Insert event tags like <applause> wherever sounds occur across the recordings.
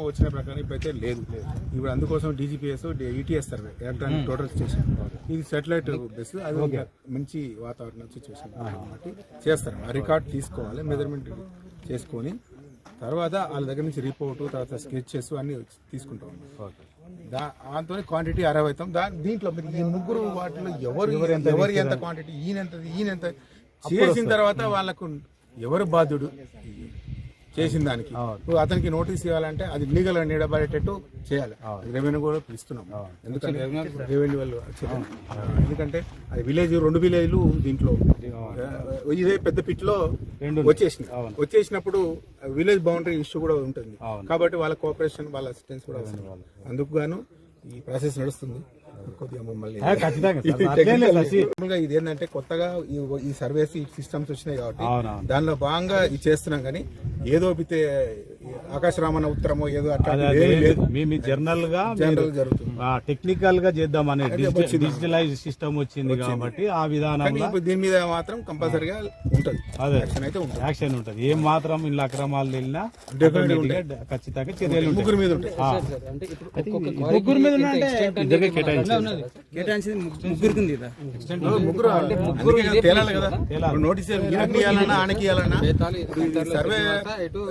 వచ్చిన ప్రకారం ఇప్పుడైతే లేదు. ఇప్పుడు అందుకోసం DGPS ETS survey electronic total station ఇది సెటిలైట్ బేస్ అది ఒక మంచి వాతావరణం సిచ్యువేషన్ కాబట్టి చేస్తారు. ఆ రికార్డ్ తీసుకోవాలి మెజర్మెంట్ చేసుకొని తర్వాత వాళ్ళ దగ్గర నుంచి రిపోర్ట్ తర్వాత స్కెచెస్ అన్ని తీసుకుంటాం దా దాంతో క్వాంటిటీ అరవై అవుతాం దా దీంట్లో మీరు ఈ ముగ్గురు వాటిలో ఎవరు ఎవరు ఎంత క్వాంటిటీ ఈయన ఎంత ఈయన ఎంత చేసిన తర్వాత వాళ్ళకు ఎవరు బాధ్యుడు? చేసిన దానికి. ఇప్పుడు అతనికి నోటీస్ ఇవ్వాలంటే అది లీగల్గా నిలబడేటట్టు చేయాలి. రెవెన్యూ కూడా పిలుస్తున్నాం. ఎందుకంటే రెవెన్యూ వాళ్ళు. ఎందుకంటే అది విలేజ్ రెండు విలేజ్లు దీంట్లో. ఇదే పెద్ద పిట్లో వచ్చేసింది వచ్చేసినప్పుడు విలేజ్ బౌండరీ ఇష్యూ కూడా ఉంటుంది. కాబట్టి వాళ్ళ కోఆపరేషన్ వాళ్ళ అసిస్టెన్స్ కూడా అవసరం అందుకు గాను ఈ ప్రాసెస్ నడుస్తుంది. కొద్దిగా మమ్మల్ని ఇది ఏంటంటే కొత్తగా ఈ ఈ సర్వేస్ ఈ సిస్టమ్స్ వచ్చినాయి కాబట్టి. దానిలో భాగంగా ఇది చేస్తున్నాం కానీ ఏదో పితే ఆకాశరామన్న ఉత్తరమో ఏదో అట్లా అదే ఏమీ లేదు. మీ మీ జనరల్గా జనరల్ జరుగుతుంది. టెక్నికల్గా చేద్దామనే డిజిటలైజ్ సిస్టమ్ వచ్చింది. కాబట్టి ఆ విధానంలో ఇప్పుడు దీని మీద మాత్రం కంపల్సరీగా ఉంటుంది. అదే. యాక్షన్ అయితే ఉంటుంది. యాక్షన్ ఉంటది. ఏం మాత్రం ఇలా అక్రమాలు వెళ్ళినా ఖచ్చితంగా చర్యలు ముగ్గురు మీద ముగ్గురు మీద ముగ్గురు కదా. తేలాలి. కదా నోటీస్ ఆయనకి ఇవ్వాలన్నా ఇప్పుడు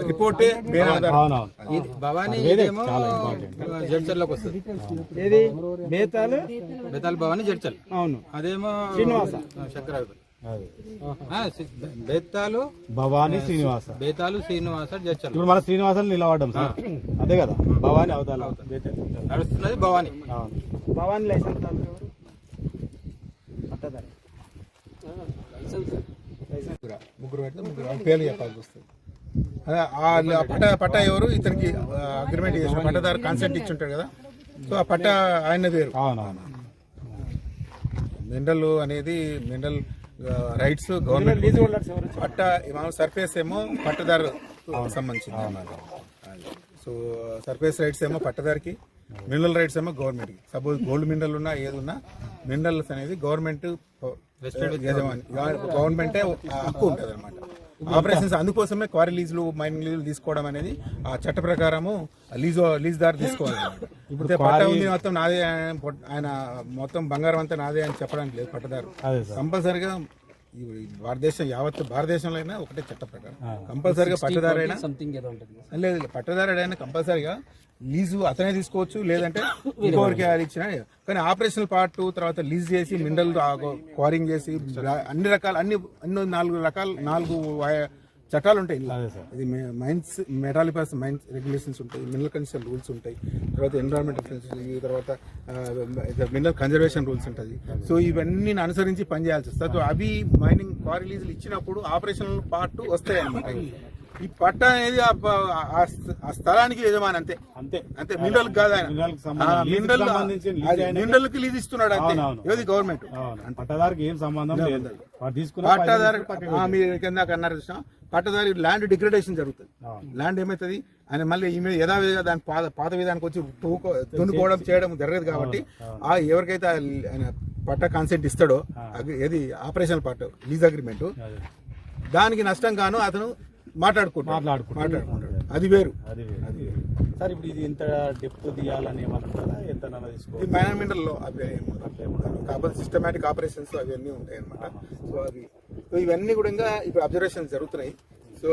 రిపోర్టే భవానీ. అదే ఏమో చాలా ఇంపార్టెంట్ జడ్చర్లోకి వస్తుంది ఏది? బేతాలు? బేతాల్ భవానీ జడ్చల్ అవును. అదేమో శ్రీనివాస. బేతాలు భవానీ శ్రీనివాస. బేతాలు శ్రీనివాస జడ్చల్ ఇప్పుడు మన శ్రీనివాసం నిలబడ్డాం సార్. అదే కదా భవానీ అవతాల నడుస్తున్నది భవానీ. అవును. భవానీ లైసెన్స్ పట్టదారు ముగ్గురు ముగ్గురు పెడితే ముగ్గురు. వాళ్ళ పేర్లు చెప్పాల్సి వస్తుంది. పట్ట పట్ట ఎవరు? ఇతనికి అగ్రిమెంట్ చేసిన పట్టదారు కాన్సెంట్ ఇచ్చి ఉంటాడు కదా. సో ఆ పట్ట ఆయన అవునవును. మినరల్ అనేది మినరల్ రైట్స్ గవర్నమెంట్ పట్ట మామూలు సర్ఫేస్ ఏమో పట్టదారు సంబంధించింది. సో సర్ఫేస్ రైట్స్ ఏమో పట్టదారికి మినరల్ రైట్స్ ఏమో గవర్నమెంట్కి. సపోజ్ గోల్డ్ మినరల్ ఉన్నా ఏది ఉన్నా మినరల్స్ అనేది గవర్నమెంట్ గవర్నమెంటే హక్కు ఉంటుంది అనమాట ఆపరేషన్స్ అందుకోసమే క్వారీ లీజులు మైనింగ్ లీజులు తీసుకోవడం అనేది ఆ చట్ట ప్రకారము లీజ్ లీజ్ దారి తీసుకోవాలి. <laughs> ఇప్పుడు పట్ట ఉంది మొత్తం నాదే ఆయన మొత్తం బంగారం అంతా నాదే అని చెప్పడానికి లేదు పట్టదారు. కంపల్సరిగా భారతదేశం యావత్ భారతదేశంలో అయినా ఒకటే చట్ట ప్రకారం. కంపల్సరిగా పట్టదారైనా సంథింగ్ ఏదో ఉంటుంది. లేదు పట్టదారుడైనా కంపల్సరిగా లీజు అతనే తీసుకోవచ్చు లేదంటే <coughs> ఇంకోరికి అది ఇచ్చినా కానీ ఆపరేషనల్ పార్ట్ తర్వాత లీజ్ చేసి మినరల్ క్వారింగ్ చేసి అన్ని రకాల అన్ని అన్ని నాలుగు రకాల నాలుగు చట్టాలు ఉంటాయి ఇది మైన్స్ మెటాలిపస్ మైన్స్ రెగ్యులేషన్స్ ఉంటాయి మినరల్ కండిషన్ రూల్స్ ఉంటాయి తర్వాత ఎన్విరాన్మెంట్ తర్వాత మినరల్ కన్జర్వేషన్ రూల్స్ ఉంటుంది సో ఇవన్నీ అనుసరించి పనిచేయాల్సి వస్తుంది. సో అవి మైనింగ్ క్వారీ లీజులు ఇచ్చినప్పుడు ఆపరేషనల్ పార్ట్ వస్తాయి అన్నమాట ఈ పట్ట అనేది ఆ స్థలానికి యజమాని అంతే. అంతే. అంతే. మినరల్ కాదు ఆయన. మినరల్ మినరల్కి లీజ్ ఇస్తున్నాడు అంతే. ఏది గవర్నమెంట్. పట్టదారికి ఏం సంబంధం లేదు. పట్టాదారు మీరు కింద అన్నారు చూసిన పట్టదారి ల్యాండ్ డిగ్రేడేషన్ జరుగుతుంది. ల్యాండ్ ఏమవుతుంది ఆయన మళ్ళీ ఈ మీద యథావిధిగా దాని పాత పాత విధానికి వచ్చి తూకో తునుకోవడం చేయడం జరగదు కాబట్టి ఆ ఎవరికైతే పట్ట కాన్సెంట్ ఇస్తాడో ఏది? Operation part lease agreement. దానికి నష్టం గాను అతను మాట్లాడుకుంటాడు. మాట్లాడుకుంటాడు. అది వేరు. అది వేరు. సార్ ఇప్పుడు ఇది ఇంత డెప్త్ తీయాలని ఏమంటారా ఎంత తీసుకోవాలి? ఈ మేనేజ్మెంట్లో అవి. కాకపోతే సిస్టమేటిక్ ఆపరేషన్స్ అవన్నీ ఉంటాయి అనమాట సో అవి సో ఇవన్నీ కూడా ఇంకా ఇప్పుడు అబ్జర్వేషన్స్ జరుగుతున్నాయి. సో